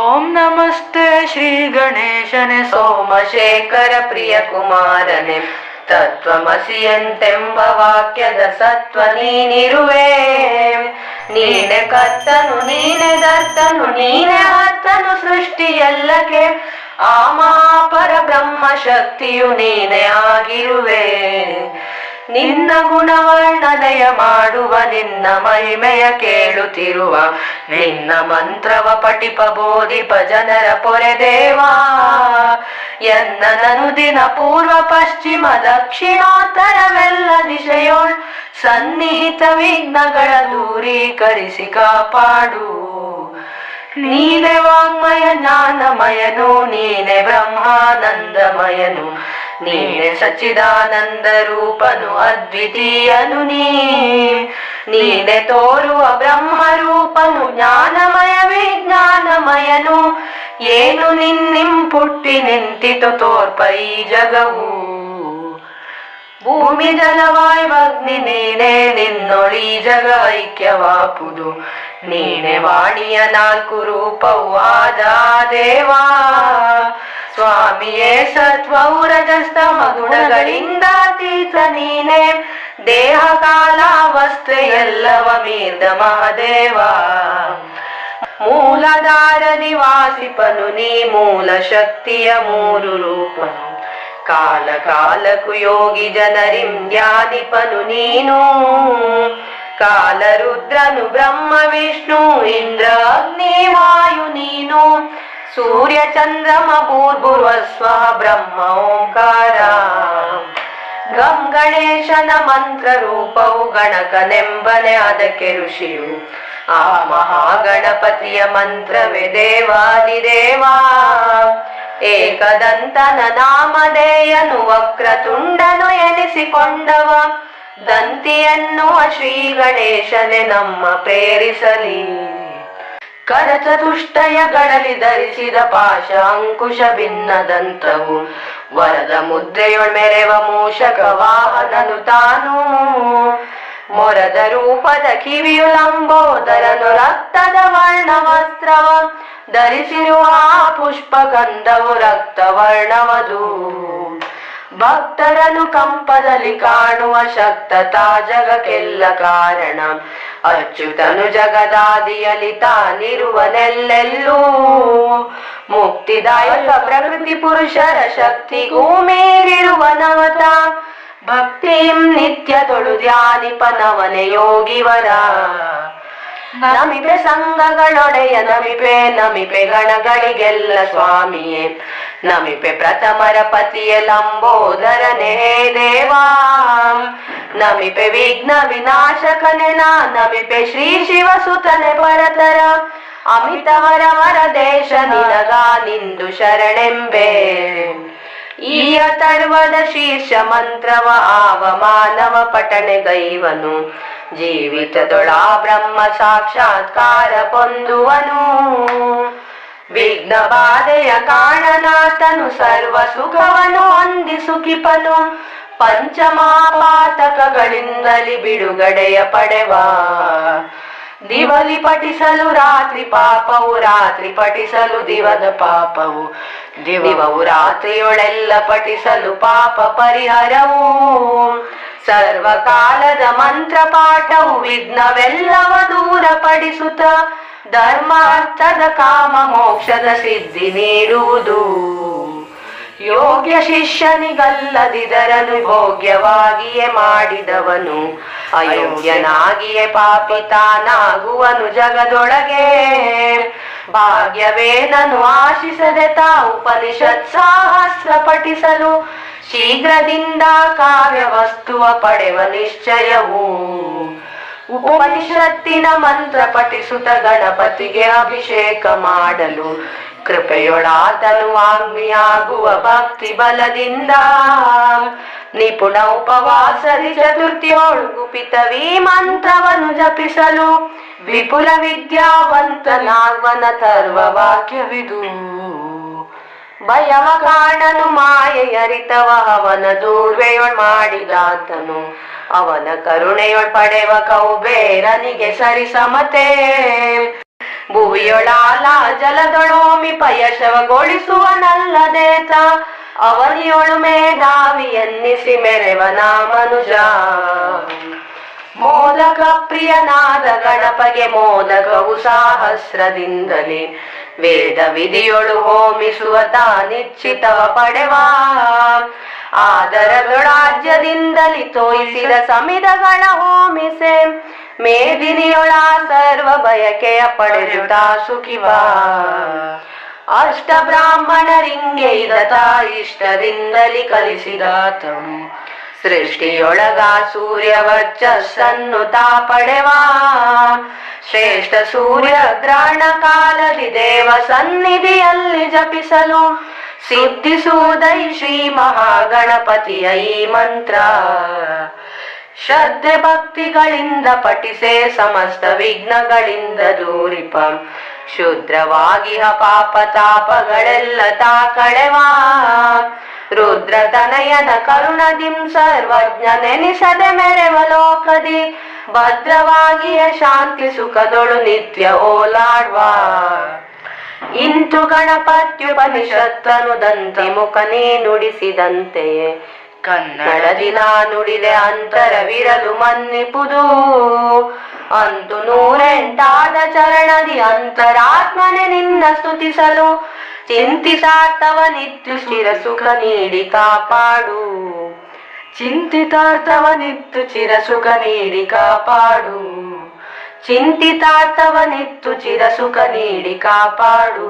ಓಂ ನಮಸ್ತೆ ಶ್ರೀ ಗಣೇಶನೆ, ಸೋಮಶೇಖರ ಪ್ರಿಯ ಕುಮಾರನೆ ತತ್ವಮಸಿಯಂತೆಂಬ ವಾಕ್ಯದ ಸತ್ವ ನೀನಿರುವೆ. ನೀನೆ ಕತ್ತನು ನೀನೆ ದರ್ತನು ನೀನೆ ಹತ್ತನು ಸೃಷ್ಟಿಯಲ್ಲಕ್ಕೆ ಆ ಮಹಾಪರ ಬ್ರಹ್ಮ ಶಕ್ತಿಯು ನೀನೆ ಆಗಿರುವೆ. ನಿನ್ನ ಗುಣವರ್ಣನೆಯ ಮಾಡುವ ನಿನ್ನ ಮಹಿಮೆಯ ಕೇಳುತ್ತಿರುವ ನಿನ್ನ ಮಂತ್ರವ ಪಟಿಪ ಬೋಧಿಪ ಜನರ ಪೊರೆದೇವಾ ಎನ್ನ ನನುದಿನ ಪೂರ್ವ ಪಶ್ಚಿಮ ದಕ್ಷಿಣೋತ್ತರವೆಲ್ಲ ದಿಶೆಯೋಳ್ ಸನ್ನಿಹಿತ ವಿಘ್ನಗಳ ದೂರೀಕರಿಸಿ ಕಾಪಾಡು. ನೀನೆ ವಾಂಗ್ಮಯ ಜ್ಞಾನಮಯನು, ನೀನೆ ಬ್ರಹ್ಮಾನಂದಮಯನು. ನೀನೆ ಸಚ್ಚಿದಾನಂದ ರೂಪನು ಅದ್ವಿತೀಯನು ನೀನೆ ತೋರುವ ಬ್ರಹ್ಮ ರೂಪನು ಜ್ಞಾನಮಯ ವಿಜ್ಞಾನಮಯನು. ಏನು ನಿನ್ನಿಂ ಪುಟ್ಟಿ ನಿಂತಿತು ತೋರ್ಪ ಈ ಜಗವು. ಭೂಮಿ ಜಲವಾಯ್ವಗ್ನಿ ನೀನೆ ನಿನ್ನೊಳಿ ಜಗ ಐಕ್ಯವಾಪುದು. ನೀನೆ ವಾಣಿಯ ನಾಲ್ಕು ರೂಪವು ಆದ ದೇವಾ. ಸ್ವಾಮಿಯೇ ಸತ್ವವು ರಜಸ್ತಮ ಗುಣಗಳಿಂದ ಅತೀತ ನೀನೆ ದೇಹ ಕಾಲಾವಸ್ಥೆ ಎಲ್ಲವ ಮೀರ್ದ ಮಹದೇವ ಮೂಲಧಾರ ನಿವಾಸಿಪನು ನೀ ಮೂಲ ಶಕ್ತಿಯ ಮೂರು ರೂಪನು ಕಾಲ ಕಾಲಕ್ಕೂ ಯೋಗಿ ಜನರಿಂ ಧ್ಯಾನಿಪನು ನೀನು ಕಾಲ ರುದ್ರನು ಬ್ರಹ್ಮ ವಿಷ್ಣು ಇಂದ್ರ ಅಗ್ನಿ ವಾಯು ನೀನು ಭೂರ್ಭುವ ಸ್ವ ಬ್ರಹ್ಮ ಓಂಕಾರ. ಗಂ ಗಣೇಶನ ಮಂತ್ರ ರೂಪವು ಗಣಕನೆಂಬನೆ ಅದಕ್ಕೆ ಋಷಿಯು. ಆ ಮಹಾಗಣಪತಿಯ ಮಂತ್ರವೇ ದೇವಾದಿದೇವಾ ಏಕದಂತನ ನಾಮಧೇಯನು ವಕ್ರತುಂಡನು ಎನಿಸಿಕೊಂಡವ. ದಂತಿಯನ್ನುವ ಶ್ರೀ ಗಣೇಶನೆ ನಮ್ಮ ಪ್ರೇರಿಸಲಿ. ಕರಚತುಷ್ಟಯಗಳಲ್ಲಿ ಧರಿಸಿದ ಪಾಶ ಅಂಕುಶ ಭಿನ್ನದಂತವು. ವರದ ಮುದ್ರೆಯೊಳ್ ಮೆರೆವ ಮೂಷಕ ವಾಹನನು ತಾನು. ಮೊರದ ರೂಪದ ಕಿವಿಯು ಲಂಬೋದರನು ರಕ್ತದ ವರ್ಣ ವಸ್ತ್ರವ ಧರಿಸಿರುವ ಪುಷ್ಪ ಪುಷ್ಪಗಂಧವು ರಕ್ತ ವರ್ಣವದು ಭಕ್ತರನು ಕಂಪದಲ್ಲಿ ಕಾಣುವ ಶಕ್ತತಾ ಜಗಕ್ಕೆಲ್ಲ ಕಾರಣ. ಅಚ್ಯುತನು ಜಗದಾದಿಯಲ್ಲಿ ತಾನಿರುವನೆಲ್ಲೆಲ್ಲೂ ಮುಕ್ತಿದಾಯಕ ಪ್ರಕೃತಿ ಪುರುಷರ ಶಕ್ತಿಗೂ ಮೀರಿರುವ ನವತ ಭಕ್ತಿಂ ನಿತ್ಯದೊಳು ಧ್ಯಾನಿಪನವನೆ ಯೋಗಿವರ. ನಮಿಪೆ ಸಂಘಗಳೊಡೆಯ ನಮಿಪೆ ನಮಿಪೆ ಗಣಗಳಿಗೆಲ್ಲ ಸ್ವಾಮಿಯೇ. ನಮಿಪೆ ಪ್ರಥಮರ ಪತಿಯ ಲಂಬೋದರನೇ ದೇವಾ. ನಮಿಪೆ ವಿಘ್ನ ವಿನಾಶಕನೆ ನಮಿಪೆ ಶ್ರೀ ಶಿವ ಸುತನೆ ಪರತರ ಅಮಿತವರ ವರ ದೇಶ ನಿನಗ ನಿಂದು ಶರಣೆಂಬೆ. ಈ ತರ್ವದ ಶೀರ್ಷ ಮಂತ್ರವ ಆವ ಮಾನವ ಪಠಣೆ ಗೈವನು. ಜೀವಿತದೊಳಾ ಬ್ರಹ್ಮ ಸಾಕ್ಷಾತ್ಕಾರ ಪೊಂದುವನು. ವಿಘ್ನ ಬಾಧೆಯ ಕಾರಣನಾಥನು ಸರ್ವ ಸುಖವನ್ನು ಹೊಂದಿ ಸುಖಿಪನು. ಪಂಚಮಾಪಾತಕಗಳಿಂದಲಿ ಬಿಡುಗಡೆಯ ಪಡೆವ. ದಿವಲಿ ಪಠಿಸಲು ರಾತ್ರಿ ಪಾಪವು, ರಾತ್ರಿ ಪಠಿಸಲು ದಿವದ ಪಾಪವು. ದಿವವು ರಾತ್ರಿಯೊಳೆಲ್ಲ ಪಠಿಸಲು ಪಾಪ ಪರಿಹಾರವು. ಸರ್ವಕಾಲದ ಮಂತ್ರ ಪಾಠವು ವಿಘ್ನವೆಲ್ಲವ ದೂರ ಪಡಿಸುತ್ತ ಧರ್ಮ ಅರ್ಥದ ಕಾಮ ಮೋಕ್ಷದ ಸಿದ್ಧಿ ನೀಡುವುದು. ಯೋಗ್ಯ ಶಿಷ್ಯನಿಗಲ್ಲದಿದರನು, ಭೋಗ್ಯವಾಗಿಯೇ ಮಾಡಿದವನು. ಅಯೋಗ್ಯನಾಗಿಯೇ ಪಾಪಿತಾನಾಗುವನು ಜಗದೊಳಗೆ. ಭಾಗ್ಯವೇನನು ಆಶಿಸದೆ ತಾ ಉಪನಿಷತ್ ಸಹಸ್ರ ಪಠಿಸಲು ಶೀಘ್ರದಿಂದ ಕಾವ್ಯ ವಸ್ತುವ ಪಡೆವ ನಿಶ್ಚಯವು. ಉಪನಿಷತ್ತಿನ ಮಂತ್ರ ಪಠಿಸುತ್ತ ಗಣಪತಿಗೆ ಅಭಿಷೇಕ ಮಾಡಲು ಕೃಪೆಯೊಳಾತನು ವಾಗ್ಮಿಯಾಗುವ ಭಕ್ತಿ ಬಲದಿಂದ ನಿಪುಣ ಉಪವಾಸದಿ ಚತುರ್ಥಿಯೊಳು ಪಿತವೀ ಮಂತ್ರವನ್ನು ಜಪಿಸಲು ವಿಪುಲ ವಿದ್ಯಾವಂತನಾಗ್ವನ ತರ್ವ ವಾಕ್ಯವಿದು ಭಯವ ಕಾಣನು ಮಾಯೆಯರಿತವ ಅವನ ದೂರ್ವೆಯೊಳ್ ಮಾಡಿದಾತನು. ಅವನ ಕರುಣೆಯೊಳ್ ಪಡೆವ ಕೌಬೇರನಿಗೆ ಸರಿ ಸಮತೆ. ಭುವಿಯೊಳಾಲ ಜಲದೊಳೋಮಿ ಪಯಶವಗೊಳಿಸುವನಲ್ಲದೇತ ಅವನಿಯೊಳು ಮೇಧಾವಿಯನ್ನಿಸಿ ಮೆರೆವನ ಮನುಜ ಮೋದಕ ಪ್ರಿಯನಾದ ಗಣಪಗೆ ಮೋದಕವು ಸಾಹಸ್ರದಿಂದಲೇ. ವೇದ ವಿಧಿಯೊಳು ಹೋಮಿಸುವ ತಾನಿಚ್ಛಿತವ ಪಡೆವ. ಆದರದೊಳಾಜ್ಯದಿಂದಲಿ ತೋಯಿಸಿದ ಸಮಿದಗಳ ಹೋಮಿಸೆ. ಮೇದಿನಿಯೊಳ ಸರ್ವ ಬಯಕೆಯ ಪಡೆದುತ ಸುಖಿವ. ಅಷ್ಟ ಬ್ರಾಹ್ಮಣರಿಂಗೆ ಇದತ ಇಷ್ಟದಿಂದಲಿ ಕಲಿಸಿದಾತನು ಸೃಷ್ಟಿಯೊಳಗ ಸೂರ್ಯ ವರ್ಚಸ್ಸನ್ನು ತಾ ಪಡೆವಾ. ಶ್ರೇಷ್ಠ ಸೂರ್ಯ ಗ್ರಹಣ ಕಾಲದಿ ದೇವ ಸನ್ನಿಧಿಯಲ್ಲಿ ಜಪಿಸಲು. ಸಿದ್ಧಿಸುವುದೈ ಶ್ರೀ ಮಹಾಗಣಪತಿಯ ಈ ಮಂತ್ರ. ಶ್ರದ್ಧೆ ಭಕ್ತಿಗಳಿಂದ ಪಠಿಸೆ ಸಮಸ್ತ ವಿಘ್ನಗಳಿಂದ ದೂರಿಪ. ಶುದ್ರವಾಗಿಹ ಪಾಪ ತಾಪಗಳೆಲ್ಲ ತಾ ಕಳೆವಾ. ರುದ್ರ ತನಯನ ಕರುಣದಿಂ ಸರ್ವಜ್ಞ ನೆನಿಸದೆ ಮೆರೆವ ಲೋಕದಿ. ಭದ್ರವಾಗಿಯ ಶಾಂತಿ ಸುಖದೊಳು ನಿತ್ಯ ಓಲಾಡ್ವಾ. ಇಂತು ಗಣಪತ್ಯುಪನಿಷತ್ತನು ದಂತಿ ಮುಖನೇ ನುಡಿಸಿದಂತೆಯೇ ಕನ್ನಡ ದಿನ ನುಡಿದೆ ಅಂತರವಿರಲು ಮನ್ನಿಪುದು. ಅಂತು ನೂರೆಂಟಾದ ಚರಣದಿ ಅಂತರಾತ್ಮನೆ ನಿನ್ನ ಸ್ತುತಿಸಲು. ಚಿಂತಿಸಾರ್ಥವನಿತ್ತು ಚಿರ ಸುಖ ನೀಡಿ ಕಾಪಾಡು. ಚಿಂತಿತಾರ್ಥವನಿತ್ತು ಚಿರ ಸುಖ ನೀಡಿ ಕಾಪಾಡು. ಚಿಂತಿತಾರ್ಥವನಿತ್ತು ಚಿರ ಸುಖ ನೀಡಿ ಕಾಪಾಡು